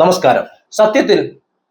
നമസ്കാരം. സത്യത്തിൽ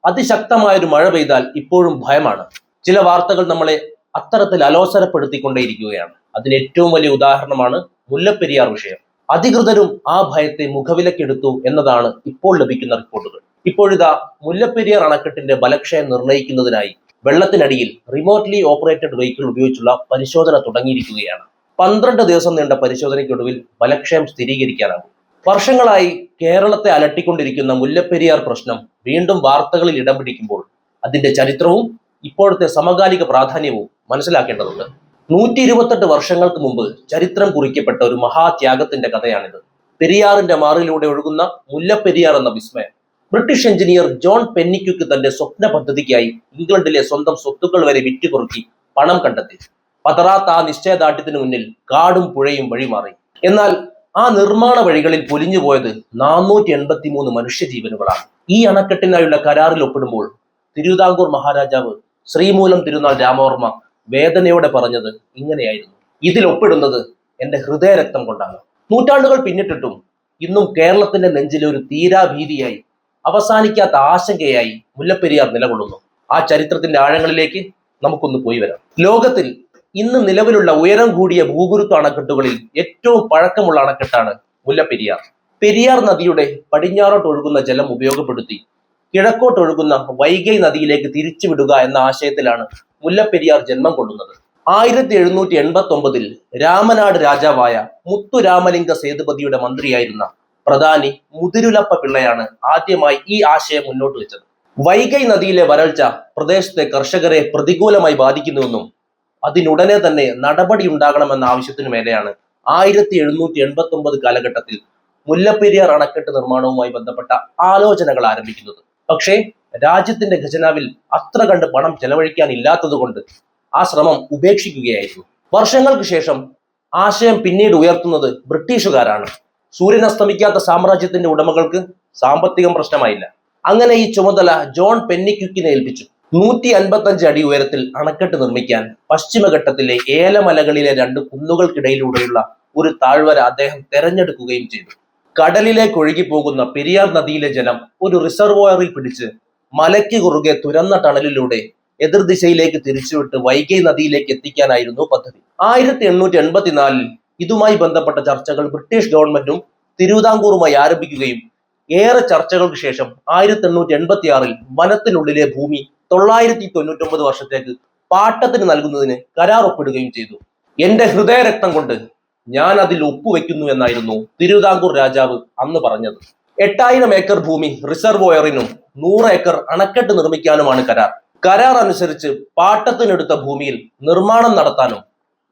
അതിശക്തമായ ഒരു മഴ പെയ്താൽ ഇപ്പോഴും ഭയമാണ്. ചില വാർത്തകൾ നമ്മളെ അത്തരത്തിൽ അലോസരപ്പെടുത്തിക്കൊണ്ടേയിരിക്കുകയാണ്. അതിന് ഏറ്റവും വലിയ ഉദാഹരണമാണ് മുല്ലപ്പെരിയാർ വിഷയം. അധികൃതരും ആ ഭയത്തെ മുഖവിലക്കെടുത്തു എന്നതാണ് ഇപ്പോൾ ലഭിക്കുന്ന റിപ്പോർട്ടുകൾ. ഇപ്പോഴിതാ മുല്ലപ്പെരിയാർ അണക്കെട്ടിന്റെ ബലക്ഷയം നിർണയിക്കുന്നതിനായി വെള്ളത്തിനടിയിൽ റിമോട്ട്ലി ഓപ്പറേറ്റഡ് വെഹിക്കിൾ ഉപയോഗിച്ചുള്ള പരിശോധന തുടങ്ങിയിരിക്കുകയാണ്. പന്ത്രണ്ട് ദിവസം നീണ്ട പരിശോധനയ്ക്കൊടുവിൽ ബലക്ഷയം സ്ഥിരീകരിക്കാനാകും. വർഷങ്ങളായി കേരളത്തെ അലട്ടിക്കൊണ്ടിരിക്കുന്ന മുല്ലപ്പെരിയാർ പ്രശ്നം വീണ്ടും വാർത്തകളിൽ ഇടം പിടിക്കുമ്പോൾ അതിന്റെ ചരിത്രവും ഇപ്പോഴത്തെ സമകാലിക പ്രാധാന്യവും മനസ്സിലാക്കേണ്ടതുണ്ട്. നൂറ്റി ഇരുപത്തെട്ട് വർഷങ്ങൾക്ക് മുമ്പ് ചരിത്രം കുറിക്കപ്പെട്ട ഒരു മഹാത്യാഗത്തിന്റെ കഥയാണിത്. പെരിയാറിന്റെ മാറിലൂടെ ഒഴുകുന്ന മുല്ലപ്പെരിയാർ എന്ന വിസ്മയം ബ്രിട്ടീഷ് എഞ്ചിനീയർ ജോൺ പെന്നിക്യുക്ക് തന്റെ സ്വപ്ന പദ്ധതിക്കായി ഇംഗ്ലണ്ടിലെ സ്വന്തം സ്വത്തുക്കൾ വരെ വിറ്റുകുറുക്കി പണം കണ്ടെത്തി. പതറാത്ത ആ നിശ്ചയദാർഢ്യത്തിന് മുന്നിൽ കാടും പുഴയും വഴിമാറി. എന്നാൽ ആ നിർമ്മാണ വഴികളിൽ പൊലിഞ്ഞു പോയത് നാനൂറ്റി എൺപത്തി മൂന്ന് മനുഷ്യജീവനുകളാണ്. ഈ അണക്കെട്ടിനായുള്ള കരാറിൽ ഒപ്പിടുമ്പോൾ തിരുവിതാംകൂർ മഹാരാജാവ് ശ്രീമൂലം തിരുനാൾ രാമവർമ്മ വേദനയോടെ പറഞ്ഞത് ഇങ്ങനെയായിരുന്നു. ഇതിൽ ഒപ്പിടുന്നത് എന്റെ ഹൃദയരക്തം കൊണ്ടാണ്. നൂറ്റാണ്ടുകൾ പിന്നിട്ടിട്ടും ഇന്നും കേരളത്തിന്റെ നെഞ്ചിലെ ഒരു തീരാഭീതിയായി അവസാനിക്കാത്ത ആശങ്കയായി മുല്ലപ്പെരിയാർ നിലകൊള്ളുന്നു. ആ ചരിത്രത്തിന്റെ ആഴങ്ങളിലേക്ക് നമുക്കൊന്ന് പോയി വരാം. ലോകത്തിൽ ഇന്ന് നിലവിലുള്ള ഉയരം കൂടിയ ഭൂഗുരുത്വ അണക്കെട്ടുകളിൽ ഏറ്റവും പഴക്കമുള്ള അണക്കെട്ടാണ് മുല്ലപ്പെരിയാർ. പെരിയാർ നദിയുടെ പടിഞ്ഞാറോട്ട് ഒഴുകുന്ന ജലം ഉപയോഗപ്പെടുത്തി കിഴക്കോട്ട് ഒഴുകുന്ന വൈഗൈ നദിയിലേക്ക് തിരിച്ചുവിടുക എന്ന ആശയത്തിലാണ് മുല്ലപ്പെരിയാർ ജന്മം കൊള്ളുന്നത്. ആയിരത്തി എഴുന്നൂറ്റി എൺപത്തി ഒമ്പതിൽ രാമനാട് രാജാവായ മുത്തുരാമലിംഗ സേതുപതിയുടെ മന്ത്രിയായിരുന്ന പ്രധാനി മുതിരുലപ്പ പിള്ളയാണ് ആദ്യമായി ഈ ആശയം മുന്നോട്ട് വെച്ചത്. വൈഗൈ നദിയിലെ വരൾച്ച പ്രദേശത്തെ കർഷകരെ പ്രതികൂലമായി ബാധിക്കുന്നുവെന്നും അതിനുടനെ തന്നെ നടപടി ഉണ്ടാകണമെന്ന ആവശ്യത്തിനു മേലെയാണ് ആയിരത്തി എഴുന്നൂറ്റി എൺപത്തി ഒമ്പത് കാലഘട്ടത്തിൽ മുല്ലപ്പെരിയാർ അണക്കെട്ട് നിർമ്മാണവുമായി ബന്ധപ്പെട്ട ആലോചനകൾ ആരംഭിക്കുന്നത്. പക്ഷേ രാജ്യത്തിന്റെ ഖജനാവിൽ അത്ര കണ്ട് പണം ചെലവഴിക്കാൻ ഇല്ലാത്തതുകൊണ്ട് ആ ശ്രമം ഉപേക്ഷിക്കുകയായിരുന്നു. വർഷങ്ങൾക്ക് ശേഷം ആശയം പിന്നീട് ഉയർത്തുന്നത് ബ്രിട്ടീഷുകാരാണ്. സൂര്യൻ അസ്തമിക്കാത്ത സാമ്രാജ്യത്തിന്റെ ഉടമകൾക്ക് സാമ്പത്തികം പ്രശ്നമായില്ല. അങ്ങനെ ഈ ചുമതല ജോൺ പെന്നിക്യുക്കിനെ ഏൽപ്പിച്ചു. നൂറ്റി അൻപത്തഞ്ച് അടി ഉയരത്തിൽ അണക്കെട്ട് നിർമ്മിക്കാൻ പശ്ചിമഘട്ടത്തിലെ ഏലമലകളിലെ രണ്ട് കുന്നുകൾക്കിടയിലൂടെയുള്ള ഒരു താഴ്വര അദ്ദേഹം തെരഞ്ഞെടുക്കുകയും ചെയ്തു. കടലിലേക്ക് ഒഴുകി പോകുന്ന പെരിയാർ നദിയിലെ ജലം ഒരു റിസർവോയറിൽ പിടിച്ച് മലയ്ക്ക് കുറുകെ തുരന്ന ടണലിലൂടെ എതിർദിശയിലേക്ക് തിരിച്ചുവിട്ട് വൈകൈ നദിയിലേക്ക് എത്തിക്കാനായിരുന്നു പദ്ധതി. ആയിരത്തി എണ്ണൂറ്റി എൺപത്തിനാലിൽ ഇതുമായി ബന്ധപ്പെട്ട ചർച്ചകൾ ബ്രിട്ടീഷ് ഗവൺമെന്റും തിരുവിതാംകൂറുമായി ആരംഭിക്കുകയും ഏറെ ചർച്ചകൾക്ക് ശേഷം ആയിരത്തി എണ്ണൂറ്റി എൺപത്തി ആറിൽ വനത്തിനുള്ളിലെ ഭൂമി തൊള്ളായിരത്തി തൊണ്ണൂറ്റി ഒമ്പത് വർഷത്തേക്ക് പാട്ടത്തിന് നൽകുന്നതിന് കരാർ ഒപ്പിടുകയും ചെയ്തു. എന്റെ ഹൃദയരക്തം കൊണ്ട് ഞാൻ അതിൽ ഒപ്പുവെക്കുന്നു എന്നായിരുന്നു തിരുവിതാംകൂർ രാജാവ് അന്ന് പറഞ്ഞത്. എട്ടായിരം ഏക്കർ ഭൂമി റിസർവോയറിനും നൂറ് ഏക്കർ അണക്കെട്ട് നിർമ്മിക്കാനുമാണ് കരാർ. കരാർ അനുസരിച്ച് പാട്ടത്തിനെടുത്ത ഭൂമിയിൽ നിർമ്മാണം നടത്താനും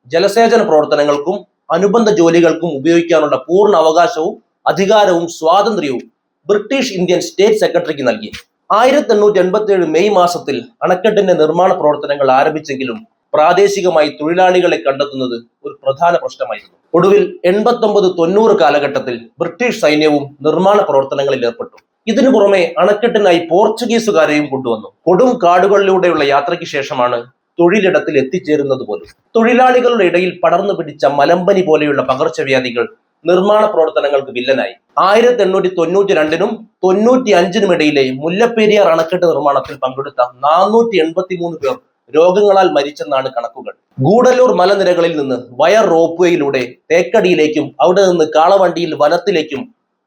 ജലസേചന പ്രവർത്തനങ്ങൾക്കും അനുബന്ധ ജോലികൾക്കും ഉപയോഗിക്കാനുള്ള പൂർണ അവകാശവും അധികാരവും സ്വാതന്ത്ര്യവും ബ്രിട്ടീഷ് ഇന്ത്യൻ സ്റ്റേറ്റ് സെക്രട്ടറിക്ക് നൽകി. ആയിരത്തി എണ്ണൂറ്റി എൺപത്തി ഏഴ് മെയ് മാസത്തിൽ അണക്കെട്ടിന്റെ നിർമ്മാണ പ്രവർത്തനങ്ങൾ ആരംഭിച്ചെങ്കിലും പ്രാദേശികമായി തൊഴിലാളികളെ കണ്ടെത്തുന്നത് ഒരു പ്രധാന പ്രശ്നമായിരുന്നു. ഒടുവിൽ എൺപത്തി ഒമ്പത് തൊണ്ണൂറ് കാലഘട്ടത്തിൽ ബ്രിട്ടീഷ് സൈന്യവും നിർമ്മാണ പ്രവർത്തനങ്ങളിൽ ഏർപ്പെട്ടു. ഇതിനു പുറമെ അണക്കെട്ടിനായി പോർച്ചുഗീസുകാരെയും കൊണ്ടുവന്നു. കൊടും കാടുകളിലൂടെയുള്ള യാത്രയ്ക്ക് ശേഷമാണ് തൊഴിലിടത്തിൽ എത്തിച്ചേരുന്നത് പോലും. തൊഴിലാളികളുടെ ഇടയിൽ പടർന്നു പിടിച്ച മലമ്പനി പോലെയുള്ള പകർച്ചവ്യാധികൾ നിർമ്മാണ പ്രവർത്തനങ്ങൾക്ക് വില്ലനായി. ആയിരത്തി എണ്ണൂറ്റി തൊണ്ണൂറ്റി രണ്ടിനും തൊണ്ണൂറ്റി അഞ്ചിനും ഇടയിലെ മുല്ലപ്പെരിയാർ അണക്കെട്ട് നിർമ്മാണത്തിൽ പങ്കെടുത്ത നാനൂറ്റി എൺപത്തി മൂന്ന് പേർ രോഗങ്ങളാൽ മരിച്ചെന്നാണ് കണക്കുകൾ. ഗൂഡല്ലൂർ മലനിരകളിൽ നിന്ന് വയർ റോപ്പ്വേയിലൂടെ തേക്കടിയിലേക്കും അവിടെ നിന്ന് കാളവണ്ടിയിൽ വനത്തിലേക്കും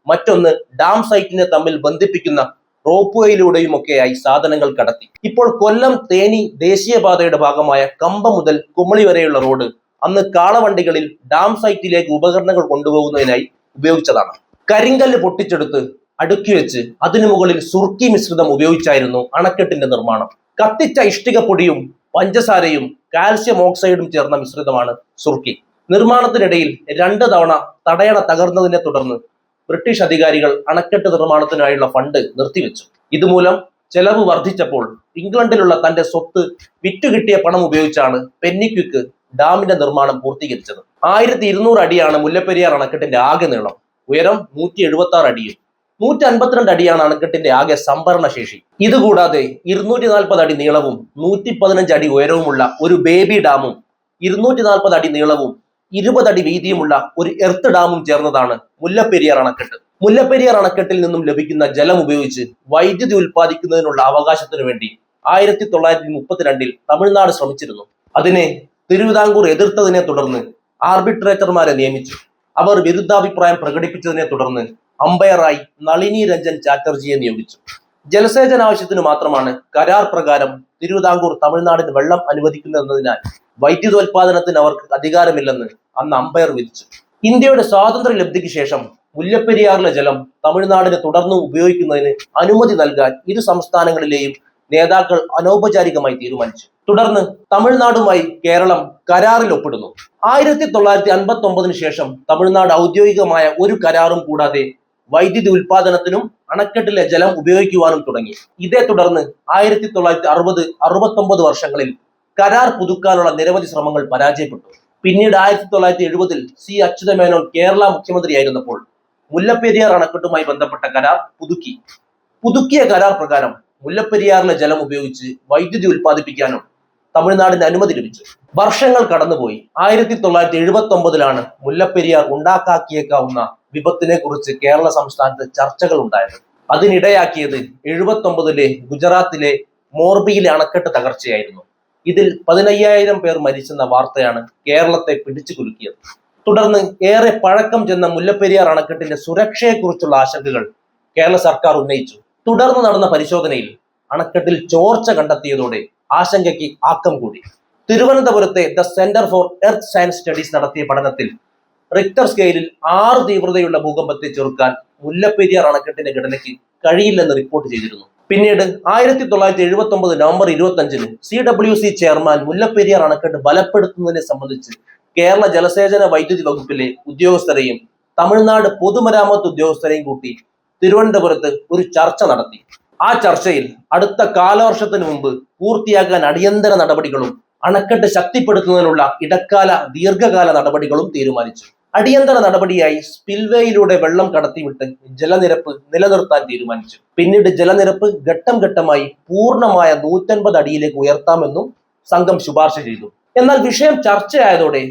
മറ്റൊന്ന് ഡാം സൈറ്റിനെ തമ്മിൽ ബന്ധിപ്പിക്കുന്ന റോപ്വേയിലൂടെയും ഒക്കെയായി സാധനങ്ങൾ കടത്തി. ഇപ്പോൾ കൊല്ലം തേനി ദേശീയപാതയുടെ ഭാഗമായ കമ്പ മുതൽ കുമളി വരെയുള്ള റോഡ് അന്ന് കാളവണ്ടികളിൽ ഡാം സൈറ്റിലേക്ക് ഉപകരണങ്ങൾ കൊണ്ടുപോകുന്നതിനായി ഉപയോഗിച്ചതാണ്. കരിങ്കല്ല് പൊട്ടിച്ചെടുത്ത് അടുക്കി വെച്ച് അതിനു മുകളിൽ സുർക്കി മിശ്രിതം ഉപയോഗിച്ചായിരുന്നു അണക്കെട്ടിന്റെ നിർമ്മാണം. കത്തിച്ച ഇഷ്ടിക പൊടിയും പഞ്ചസാരയും കാൽസ്യം ഓക്സൈഡും ചേർന്ന മിശ്രിതമാണ് സുർക്കി. നിർമ്മാണത്തിനിടയിൽ രണ്ട് തവണ തടയണ തകർന്നതിനെ തുടർന്ന് ബ്രിട്ടീഷ് അധികാരികൾ അണക്കെട്ട് നിർമ്മാണത്തിനായുള്ള ഫണ്ട് നിർത്തിവെച്ചു. ഇതുമൂലം ചെലവ് വർദ്ധിച്ചപ്പോൾ ഇംഗ്ലണ്ടിലുള്ള തന്റെ സ്വത്ത് വിറ്റുകിട്ടിയ പണം ഉപയോഗിച്ചാണ് പെന്നിക്വിക്ക് ഡാമിന്റെ നിർമ്മാണം പൂർത്തീകരിച്ചത്. ആയിരത്തി ഇരുന്നൂറ് അടിയാണ് മുല്ലപ്പെരിയാർ അണക്കെട്ടിന്റെ ആകെ നീളം. ഉയരം നൂറ്റി എഴുപത്തി ആറ് അടിയും നൂറ്റി അൻപത്തിരണ്ട് അടിയാണ് അണക്കെട്ടിന്റെ ആകെ സംഭരണ ശേഷി ഇതുകൂടാതെ ഇരുന്നൂറ്റി നാൽപ്പത് അടി നീളവും നൂറ്റി പതിനഞ്ച് അടി ഉയരവുമുള്ള ഒരു ബേബി ഡാമും ഇരുന്നൂറ്റി നാൽപ്പത് അടി നീളവും ഇരുപത് അടി വീതിയുമുള്ള ഒരു എർത്ത് ഡാമും ചേർന്നതാണ് മുല്ലപ്പെരിയാർ അണക്കെട്ട്. മുല്ലപ്പെരിയാർ അണക്കെട്ടിൽ നിന്നും ലഭിക്കുന്ന ജലം ഉപയോഗിച്ച് വൈദ്യുതി ഉൽപ്പാദിക്കുന്നതിനുള്ള അവകാശത്തിനു വേണ്ടി ആയിരത്തി തൊള്ളായിരത്തി മുപ്പത്തിരണ്ടിൽ തമിഴ്നാട് ശ്രമിച്ചിരുന്നു. അതിനെ തിരുവിതാംകൂർ എതിർത്തതിനെ തുടർന്ന് ആർബിട്രേറ്റർമാരെ നിയമിച്ചു. അവർ വിരുദ്ധാഭിപ്രായം പ്രകടിപ്പിച്ചതിനെ തുടർന്ന് അമ്പയറായി നളിനി രഞ്ജൻ ചാറ്റർജിയെ നിയോഗിച്ചു ജലസേചന ആവശ്യത്തിന് മാത്രമാണ് കരാർ പ്രകാരം തിരുവിതാംകൂർ തമിഴ്നാടിന് വെള്ളം അനുവദിക്കുന്നതെന്നതിനാൽ വൈദ്യുതോൽപാദനത്തിന് അവർക്ക് അധികാരമില്ലെന്ന് അന്ന് അമ്പയർ വിധിച്ചു. ഇന്ത്യയുടെ സ്വാതന്ത്ര്യ ലബ്ധിക്ക് ശേഷം മുല്ലപ്പെരിയാറിലെ ജലം തമിഴ്നാടിന് തുടർന്ന് ഉപയോഗിക്കുന്നതിന് അനുമതി നൽകാൻ ഇരു സംസ്ഥാനങ്ങളിലെയും നേതാക്കൾ അനൗപചാരികമായി തീരുമാനിച്ചു. തുടർന്ന് തമിഴ്നാടുമായി കേരളം കരാറിൽ ഒപ്പിടുന്നു. ആയിരത്തി തൊള്ളായിരത്തി അൻപത്തി ഒമ്പതിനു ശേഷം തമിഴ്നാട് ഔദ്യോഗികമായ ഒരു കരാറും കൂടാതെ വൈദ്യുതി ഉൽപാദനത്തിനും അണക്കെട്ടിലെ ജലം ഉപയോഗിക്കുവാനും തുടങ്ങി. ഇതേ തുടർന്ന് ആയിരത്തി തൊള്ളായിരത്തി അറുപത് അറുപത്തി ഒമ്പത് വർഷങ്ങളിൽ കരാർ പുതുക്കാനുള്ള നിരവധി ശ്രമങ്ങൾ പരാജയപ്പെട്ടു. പിന്നീട് ആയിരത്തി തൊള്ളായിരത്തി എഴുപതിൽ സി അച്യുതമേനോൻ കേരള മുഖ്യമന്ത്രിയായിരുന്നപ്പോൾ മുല്ലപ്പെരിയാർ അണക്കെട്ടുമായി ബന്ധപ്പെട്ട കരാർ പുതുക്കി. പുതുക്കിയ കരാർ പ്രകാരം മുല്ലപ്പെരിയാറിലെ ജലം ഉപയോഗിച്ച് വൈദ്യുതി ഉൽപ്പാദിപ്പിക്കാനും തമിഴ്നാടിന് അനുമതി ലഭിച്ചു. വർഷങ്ങൾ കടന്നുപോയി. ആയിരത്തി തൊള്ളായിരത്തി എഴുപത്തി ഒമ്പതിലാണ് മുല്ലപ്പെരിയാർ ഉണ്ടാക്കാക്കിയേക്കാവുന്ന വിപത്തിനെ കുറിച്ച് കേരള സംസ്ഥാനത്ത് ചർച്ചകൾ ഉണ്ടായത്. അതിനിടയാക്കിയത് എഴുപത്തി ഒമ്പതിലെ ഗുജറാത്തിലെ മോർബിയിലെ അണക്കെട്ട് തകർച്ചയായിരുന്നു. ഇതിൽ പതിനയ്യായിരം പേർ മരിച്ചെന്ന വാർത്തയാണ് കേരളത്തെ പിടിച്ചു കുലുക്കിയത്. തുടർന്ന് ഏറെ പഴക്കം ചെന്ന മുല്ലപ്പെരിയാർ അണക്കെട്ടിന്റെ സുരക്ഷയെക്കുറിച്ചുള്ള ആശങ്കകൾ കേരള സർക്കാർ ഉന്നയിച്ചു. തുടർന്ന് നടന്ന പരിശോധനയിൽ അണക്കെട്ടിൽ ചോർച്ച കണ്ടെത്തിയതോടെ ആശങ്കയ്ക്ക് ആക്കം കൂടി. തിരുവനന്തപുരത്തെ the centre for earth science studies നടത്തിയ പഠനത്തിൽ റിക്ടർ സ്കെയിലിൽ ആറ് തീവ്രതയുള്ള ഭൂകമ്പത്തെ ചെറുക്കാൻ മുല്ലപ്പെരിയാർ അണക്കെട്ടിന്റെ ഘടനയ്ക്ക് കഴിയില്ലെന്ന് റിപ്പോർട്ട് ചെയ്തിരുന്നു. പിന്നീട് ആയിരത്തി തൊള്ളായിരത്തി എഴുപത്തി ഒമ്പത് നവംബർ ഇരുപത്തി അഞ്ചിന് C W C chairman Mullaperiyar അണക്കെട്ട് ബലപ്പെടുത്തുന്നതിനെ സംബന്ധിച്ച് കേരള ജലസേചന വൈദ്യുതി വകുപ്പിലെ ഉദ്യോഗസ്ഥരെയും തമിഴ്നാട് പൊതുമരാമത്ത് ഉദ്യോഗസ്ഥരെയും കൂട്ടി തിരുവനന്തപുരത്ത് ഒരു ചർച്ച നടത്തി. ആ ചർച്ചയിൽ അടുത്ത കാലവർഷത്തിന് മുമ്പ് പൂർത്തിയാക്കാൻ അടിയന്തര നടപടികളും അണക്കെട്ട് ശക്തിപ്പെടുത്തുന്നതിനുള്ള ഇടക്കാല ദീർഘകാല നടപടികളും തീരുമാനിച്ചു. അടിയന്തര നടപടിയായി സ്പിൽവേയിലൂടെ വെള്ളം കടത്തിവിട്ട് ജലനിരപ്പ് നിലനിർത്താൻ തീരുമാനിച്ചു. പിന്നീട് ജലനിരപ്പ് ഘട്ടം ഘട്ടമായി പൂർണമായ നൂറ്റൻപത് അടിയിലേക്ക് ഉയർത്താമെന്നും സംഘം ശുപാർശ ചെയ്തു. എന്നാൽ വിഷയം ചർച്ചയായതോടെ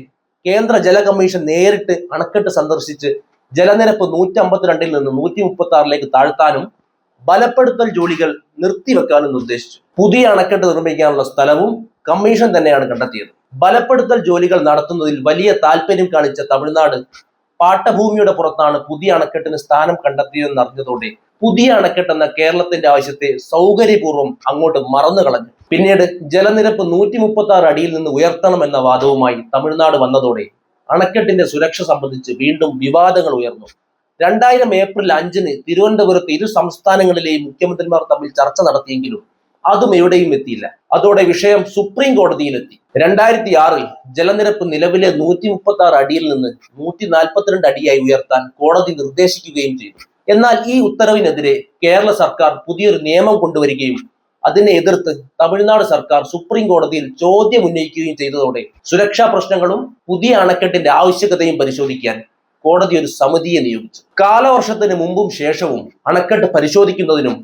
കേന്ദ്ര ജല കമ്മീഷൻ നേരിട്ട് അണക്കെട്ട് സന്ദർശിച്ച് ജലനിരപ്പ് നൂറ്റി അമ്പത്തിരണ്ടിൽ നിന്ന് നൂറ്റി മുപ്പത്തി ആറിലേക്ക് താഴ്ത്താനും ബലപ്പെടുത്തൽ ജോലികൾ നിർത്തിവെക്കാനും നിർദ്ദേശിച്ചു. പുതിയ അണക്കെട്ട് നിർമ്മിക്കാനുള്ള സ്ഥലവും കമ്മീഷൻ തന്നെയാണ് കണ്ടെത്തിയത്. ബലപ്പെടുത്തൽ ജോലികൾ നടത്തുന്നതിൽ വലിയ താല്പര്യം കാണിച്ച തമിഴ്നാട് പാട്ടഭൂമിയുടെ പുറത്താണ് പുതിയ അണക്കെട്ടിന് സ്ഥാനം കണ്ടെത്തിയതെന്ന് അറിഞ്ഞതോടെ പുതിയ അണക്കെട്ട് എന്ന കേരളത്തിന്റെ ആവശ്യത്തെ സൗകര്യപൂർവം അങ്ങോട്ട് മറന്നു കളഞ്ഞു പിന്നീട് ജലനിരപ്പ് നൂറ്റി മുപ്പത്തി ആറ് അടിയിൽ നിന്ന് ഉയർത്തണമെന്ന വാദവുമായി തമിഴ്നാട് വന്നതോടെ അണക്കെട്ടിന്റെ സുരക്ഷ സംബന്ധിച്ച് വീണ്ടും വിവാദങ്ങൾ ഉയർന്നു. രണ്ടായിരം ഏപ്രിൽ അഞ്ചിന് തിരുവനന്തപുരത്ത് ഇരു സംസ്ഥാനങ്ങളിലെയും മുഖ്യമന്ത്രിമാർ തമ്മിൽ ചർച്ച നടത്തിയെങ്കിലും അതും എവിടെയും എത്തിയില്ല. അതോടെ വിഷയം സുപ്രീം കോടതിയിലെത്തി. രണ്ടായിരത്തി ആറിൽ ജലനിരപ്പ് നിലവിലെ നൂറ്റി മുപ്പത്തി ആറ് അടിയിൽ നിന്ന് നൂറ്റി നാൽപ്പത്തിരണ്ട് അടിയായി ഉയർത്താൻ കോടതി നിർദ്ദേശിക്കുകയും ചെയ്തു. എന്നാൽ ഈ ഉത്തരവിനെതിരെ കേരള സർക്കാർ പുതിയൊരു നിയമം കൊണ്ടുവരികയും അതിനെ എതിർത്ത് തമിഴ്നാട് സർക്കാർ സുപ്രീം കോടതിയിൽ ചോദ്യം ഉന്നയിക്കുകയും ചെയ്തതോടെ സുരക്ഷാ പ്രശ്നങ്ങളും പുതിയ അണക്കെട്ടിന്റെ ആവശ്യകതയും പരിശോധിക്കാൻ കോടതി ഒരു സമിതിയെ നിയോഗിച്ചു. കാലവർഷത്തിന് മുമ്പും ശേഷവും അണക്കെട്ട് പരിശോധിക്കുന്നതിനും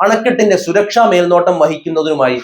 അണക്കെട്ടിന്റെ സുരക്ഷാ മേൽനോട്ടം വഹിക്കുന്നതിനുമായി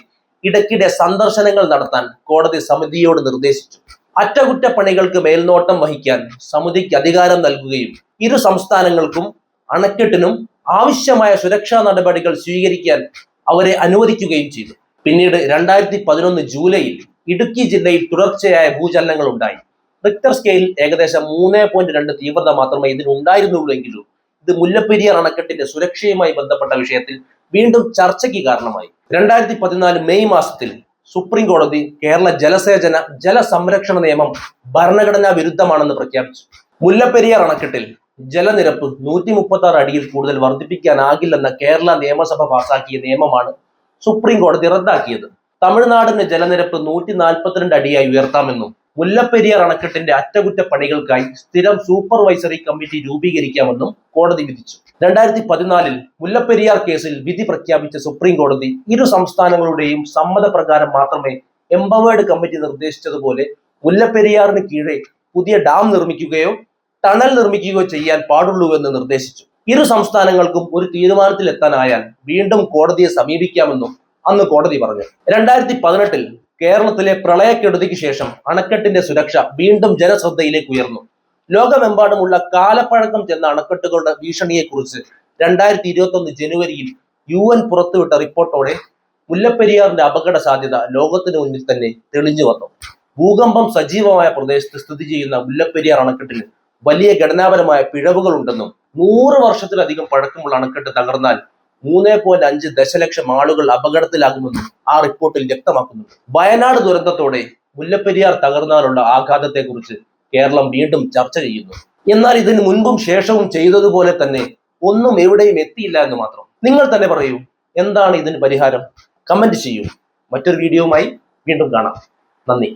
ഇടയ്ക്കിടെ സന്ദർശനങ്ങൾ നടത്താൻ കോടതി സമിതിയോട് നിർദ്ദേശിച്ചു. അറ്റകുറ്റപ്പണികൾക്ക് മേൽനോട്ടം വഹിക്കാൻ സമിതിക്ക് അധികാരം നൽകുകയും ഇരു സംസ്ഥാനങ്ങൾക്കും അണക്കെട്ടിനും ആവശ്യമായ സുരക്ഷാ നടപടികൾ സ്വീകരിക്കാൻ അവരെ അനുവദിക്കുകയും ചെയ്തു. പിന്നീട് രണ്ടായിരത്തി പതിനൊന്ന് ജൂലൈയിൽ ഇടുക്കി ജില്ലയിൽ തുടർച്ചയായ ഭൂചലനങ്ങൾ ഉണ്ടായി. റിക്ടർ സ്കെയിൽ ഏകദേശം മൂന്ന് പോയിന്റ് രണ്ട് തീവ്രത മാത്രമേ ഇതിന് ഉണ്ടായിരുന്നുള്ളൂ എങ്കിലും ഇത് മുല്ലപ്പെരിയാർ അണക്കെട്ടിന്റെ സുരക്ഷയുമായി ബന്ധപ്പെട്ട വിഷയത്തിൽ വീണ്ടും ചർച്ചയ്ക്ക് കാരണമായി. രണ്ടായിരത്തി പതിനാല് മെയ് മാസത്തിൽ സുപ്രീം കോടതി കേരള ജലസേചന ജലസംരക്ഷണ നിയമം ഭരണഘടനാ വിരുദ്ധമാണെന്ന് പ്രഖ്യാപിച്ചു. മുല്ലപ്പെരിയാർ അണക്കെട്ടിൽ ജലനിരപ്പ് നൂറ്റി മുപ്പത്തി ആറ് അടിയിൽ കൂടുതൽ വർദ്ധിപ്പിക്കാനാകില്ലെന്ന കേരള നിയമസഭ പാസാക്കിയ നിയമമാണ് സുപ്രീം കോടതി റദ്ദാക്കിയത്. തമിഴ്നാടിന്റെ ജലനിരപ്പ് നൂറ്റി നാൽപ്പത്തിരണ്ട് അടിയായി ഉയർത്താമെന്നും മുല്ലപ്പെരിയാർ അണക്കെട്ടിന്റെ അറ്റകുറ്റപ്പണികൾക്കായി സ്ഥിരം സൂപ്പർവൈസറി കമ്മിറ്റി രൂപീകരിക്കാമെന്നും കോടതി വിധിച്ചു. രണ്ടായിരത്തി പതിനാലിൽ മുല്ലപ്പെരിയാർ കേസിൽ വിധി പ്രഖ്യാപിച്ച സുപ്രീം കോടതി ഇരു സംസ്ഥാനങ്ങളുടെയും സമ്മതപ്രകാരം മാത്രമേ എംപവേർഡ് കമ്മിറ്റി നിർദ്ദേശിച്ചതുപോലെ മുല്ലപ്പെരിയാറിന് കീഴെ പുതിയ ഡാം നിർമ്മിക്കുകയോ ടണൽ നിർമ്മിക്കുകയോ ചെയ്യാൻ പാടുള്ളൂ എന്ന് നിർദ്ദേശിച്ചു. ഇരു സംസ്ഥാനങ്ങൾക്കും ഒരു തീരുമാനത്തിലെത്താനായാൽ വീണ്ടും കോടതിയെ സമീപിക്കാമെന്നും അന്ന് കോടതി പറഞ്ഞു. രണ്ടായിരത്തി പതിനെട്ടിൽ കേരളത്തിലെ പ്രളയക്കെടുതിക്ക് ശേഷം അണക്കെട്ടിന്റെ സുരക്ഷ വീണ്ടും ജനശ്രദ്ധയിലേക്ക് ഉയർന്നു. ലോകമെമ്പാടുമുള്ള കാലപ്പഴക്കം ചെന്ന അണക്കെട്ടുകളുടെ ഭീഷണിയെക്കുറിച്ച് രണ്ടായിരത്തി ഇരുപത്തി ഒന്ന് ജനുവരിയിൽ യു എൻ പുറത്തുവിട്ട റിപ്പോർട്ടോടെ മുല്ലപ്പെരിയാറിന്റെ അപകട സാധ്യത ലോകത്തിന് മുന്നിൽ തന്നെ തെളിഞ്ഞു വന്നു. ഭൂകമ്പം സജീവമായ പ്രദേശത്ത് സ്ഥിതി ചെയ്യുന്ന മുല്ലപ്പെരിയാർ അണക്കെട്ടിൽ വലിയ ഘടനാപരമായ പിഴവുകൾ ഉണ്ടെന്നും നൂറ് വർഷത്തിലധികം പഴക്കമുള്ള അണക്കെട്ട് തകർന്നാൽ മൂന്നേ പോയിന്റ് അഞ്ച് ദശലക്ഷം ആളുകൾ അപകടത്തിലാകുമെന്നും ആ റിപ്പോർട്ടിൽ വ്യക്തമാക്കുന്നു വയനാട് ദുരന്തത്തോടെ മുല്ലപ്പെരിയാർ തകർന്നാലുള്ള ആഘാതത്തെക്കുറിച്ച് കേരളം വീണ്ടും ചർച്ച ചെയ്യുന്നു. എന്നാൽ ഇതിന് മുൻപും ശേഷവും ചെയ്തതുപോലെ തന്നെ ഒന്നും എവിടെയും എത്തിയില്ല എന്ന് മാത്രം. നിങ്ങൾ തന്നെ പറയൂ എന്താണ് ഇതിന് പരിഹാരം? കമന്റ് ചെയ്യൂ. മറ്റൊരു വീഡിയോയുമായി വീണ്ടും കാണാം. നന്ദി.